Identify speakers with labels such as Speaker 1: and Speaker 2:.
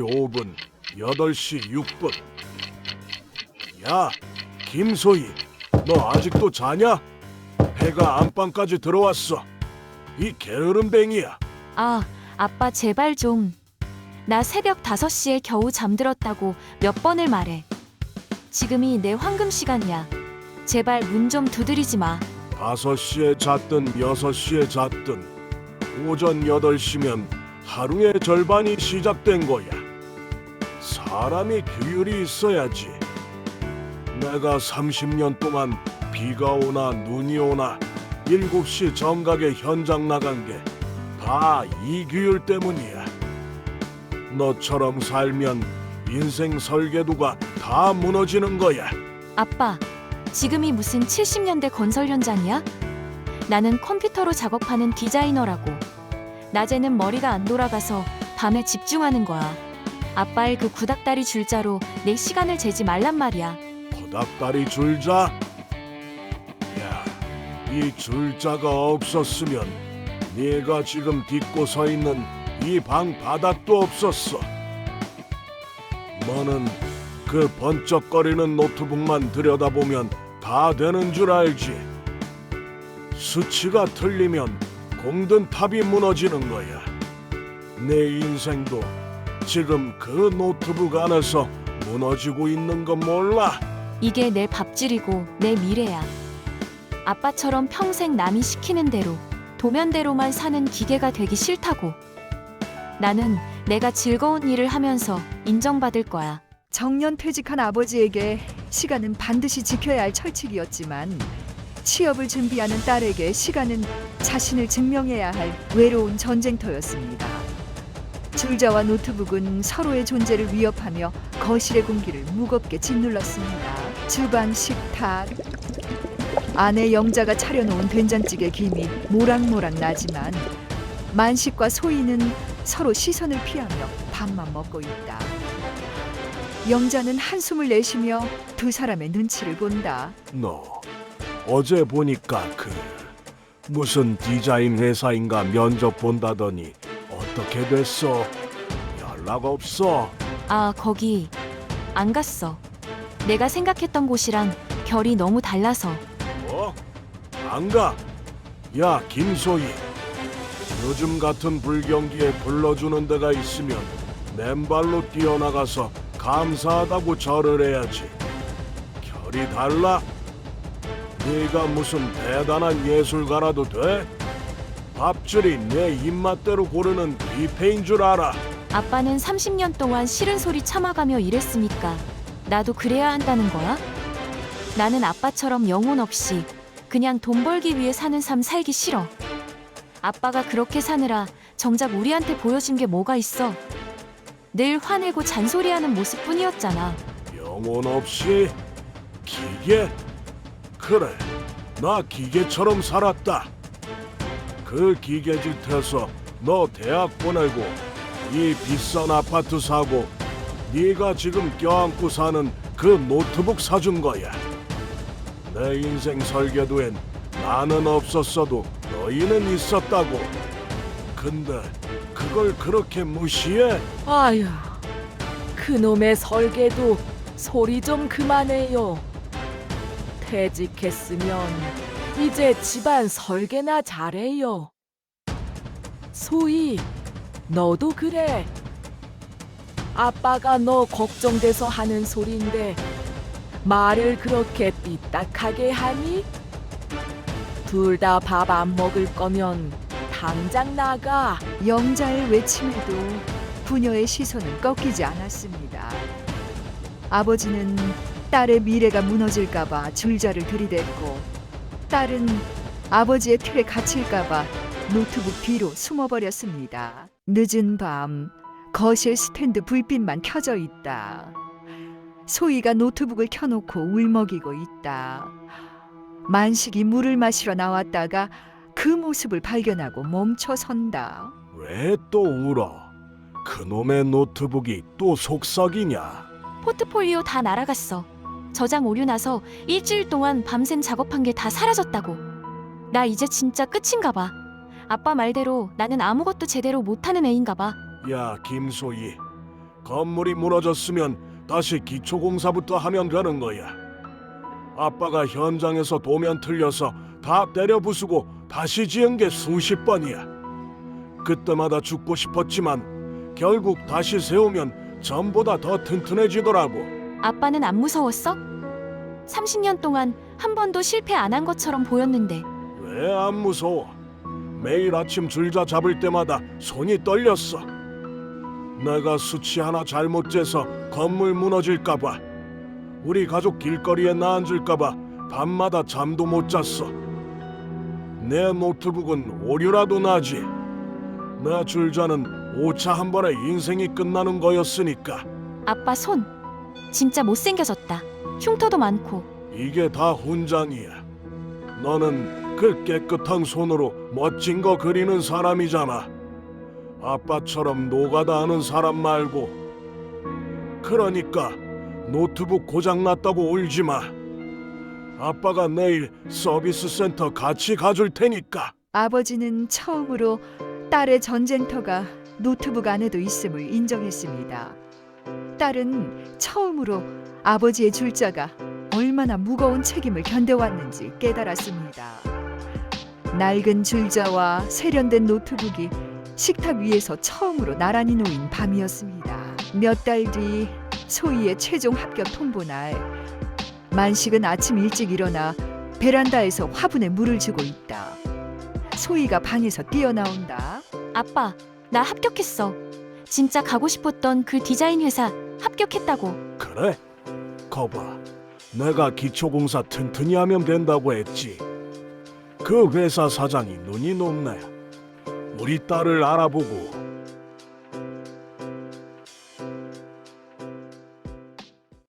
Speaker 1: 5분 8시 6분 야 김소희 너 아직도 자냐? 해가 안방까지 들어왔어 이 게으름뱅이야
Speaker 2: 아, 아빠 제발 좀. 나 새벽 5시에 겨우 잠들었다고 몇 번을 말해. 지금이 내 황금 시간이야. 제발 문 좀 두드리지 마.
Speaker 1: 5시에 잤든 6시에 잤든 오전 8시면 하루의 절반이 시작된 거야 사람이 규율이 있어야지 내가 30년 동안 비가 오나 눈이 오나 7시 정각에 현장 나간 게 다 이 규율 때문이야 너처럼 살면 인생 설계도가 다 무너지는 거야
Speaker 2: 아빠, 지금이 무슨 70년대 건설 현장이야? 나는 컴퓨터로 작업하는 디자이너라고. 낮에는 머리가 안 돌아가서 밤에 집중하는 거야. 아빠의 그 구닥다리 줄자로 내 시간을 재지 말란 말이야.
Speaker 1: 거닥다리 줄자? 야, 이 줄자가 없었으면 네가 지금 딛고 서 있는 이 방 바닥도 없었어. 너는 그 번쩍거리는 노트북만 들여다보면 다 되는 줄 알지. 수치가 틀리면 공든 탑이 무너지는 거야. 내 인생도 지금 그 노트북 안에서 무너지고 있는 거 몰라?
Speaker 2: 이게 내 밥줄이고 내 미래야. 아빠처럼 평생 남이 시키는 대로 도면대로만 사는 기계가 되기 싫다고. 나는 내가 즐거운 일을 하면서 인정받을 거야.
Speaker 3: 정년 퇴직한 아버지에게 시간은 반드시 지켜야 할 철칙이었지만 취업을 준비하는 딸에게 시간은 자신을 증명해야 할 외로운 전쟁터였습니다. 줄자와 노트북은 서로의 존재를 위협하며 거실의 공기를 무겁게 짓눌렀습니다. 주방 식탁 아내 영자가 차려놓은 된장찌개 김이 모락모락 나지만 만식과 소희는 서로 시선을 피하며 밥만 먹고 있다. 영자는 한숨을 내쉬며 두 사람의 눈치를 본다.
Speaker 1: 너 어제 보니까 그 무슨 디자인 회사인가 면접 본다더니 어떻게 됐어? 연락 없어?
Speaker 2: 아, 거기 안 갔어. 내가 생각했던 곳이랑 결이 너무 달라서.
Speaker 1: 뭐? 안 가? 야 김소희 요즘 같은 불경기에 불러주는 데가 있으면 맨발로 뛰어나가서 감사하다고 절을 해야지 결이 달라? 네가 무슨 대단한 예술가라도 돼? 밥줄이 내 입맛대로 고르는 뷔페인 줄 알아
Speaker 2: 아빠는 30년 동안 싫은 소리 참아가며 일했으니까 나도 그래야 한다는 거야? 나는 아빠처럼 영혼 없이 그냥 돈 벌기 위해 사는 삶 살기 싫어. 아빠가 그렇게 사느라 정작 우리한테 보여준 게 뭐가 있어? 늘 화내고 잔소리하는 모습뿐이었잖아.
Speaker 1: 영혼 없이 기계? 그래, 나 기계처럼 살았다. 그 기계짓해서 너 대학 보내고 이 비싼 아파트 사고 네가 지금 껴안고 사는 그 노트북 사준 거야. 내 인생 설계도엔 나는 없었어도 너희는 있었다고. 근데 그걸 그렇게 무시해?
Speaker 4: 아휴, 그놈의 설계도 소리 좀 그만해요. 퇴직했으면 이제 집안 설계나 잘해요. 소희, 너도 그래. 아빠가 너 걱정돼서 하는 소린데 말을 그렇게 삐딱하게 하니? 둘 다 밥 안 먹을 거면 당장 나가.
Speaker 3: 영자의 외침에도 부녀의 시선은 꺾이지 않았습니다. 아버지는 딸의 미래가 무너질까봐 줄자를 들이댔고 딸은 아버지의 틀에 갇힐까봐 노트북 뒤로 숨어버렸습니다. 늦은 밤 거실 스탠드 불빛만 켜져 있다. 소희가 노트북을 켜놓고 울먹이고 있다. 만식이 물을 마시러 나왔다가 그 모습을 발견하고 멈춰 선다.
Speaker 1: 왜 또 울어? 그놈의 노트북이 또 속썩이냐?
Speaker 2: 포트폴리오 다 날아갔어. 저장 오류 나서 일주일 동안 밤샘 작업한 게 다 사라졌다고. 나 이제 진짜 끝인가 봐. 아빠 말대로 나는 아무것도 제대로 못하는 애인가 봐.
Speaker 1: 야 김소희 건물이 무너졌으면 다시 기초공사부터 하면 되는 거야. 아빠가 현장에서 도면 틀려서 다 때려 부수고 다시 지은 게 수십 번이야. 그때마다 죽고 싶었지만 결국 다시 세우면 전보다 더 튼튼해지더라고.
Speaker 2: 아빠는 안 무서웠어? 30년 동안 한 번도 실패 안 한 것처럼 보였는데
Speaker 1: 왜 안 무서워? 매일 아침 줄자 잡을 때마다 손이 떨렸어. 내가 수치 하나 잘못 재서 건물 무너질까 봐, 우리 가족 길거리에 나앉을까 봐 밤마다 잠도 못 잤어. 내 노트북은 오류라도 나지. 내 줄자는 오차 한 번에 인생이 끝나는 거였으니까.
Speaker 2: 아빠 손 진짜 못생겨졌다. 흉터도 많고
Speaker 1: 이게 다 훈장이야. 너는 그 깨끗한 손으로 멋진 거 그리는 사람이잖아. 아빠처럼 노가다 하는 사람 말고. 그러니까 노트북 고장 났다고 울지 마. 아빠가 내일 서비스 센터 같이 가줄 테니까.
Speaker 3: 아버지는 처음으로 딸의 전쟁터가 노트북 안에도 있음을 인정했습니다. 딸은 처음으로 아버지의 줄자가 얼마나 무거운 책임을 견뎌왔는지 깨달았습니다. 낡은 줄자와 세련된 노트북이 식탁 위에서 처음으로 나란히 놓인 밤이었습니다. 몇 달 뒤 소희의 최종 합격 통보 날 만식은 아침 일찍 일어나 베란다에서 화분에 물을 주고 있다. 소희가 방에서 뛰어나온다.
Speaker 2: 아빠 나 합격했어. 진짜 가고 싶었던 그 디자인 회사 합격했다고.
Speaker 1: 그래? 거봐, 내가 기초공사 튼튼히 하면 된다고 했지. 그 회사 사장이 눈이 높네. 우리 딸을 알아보고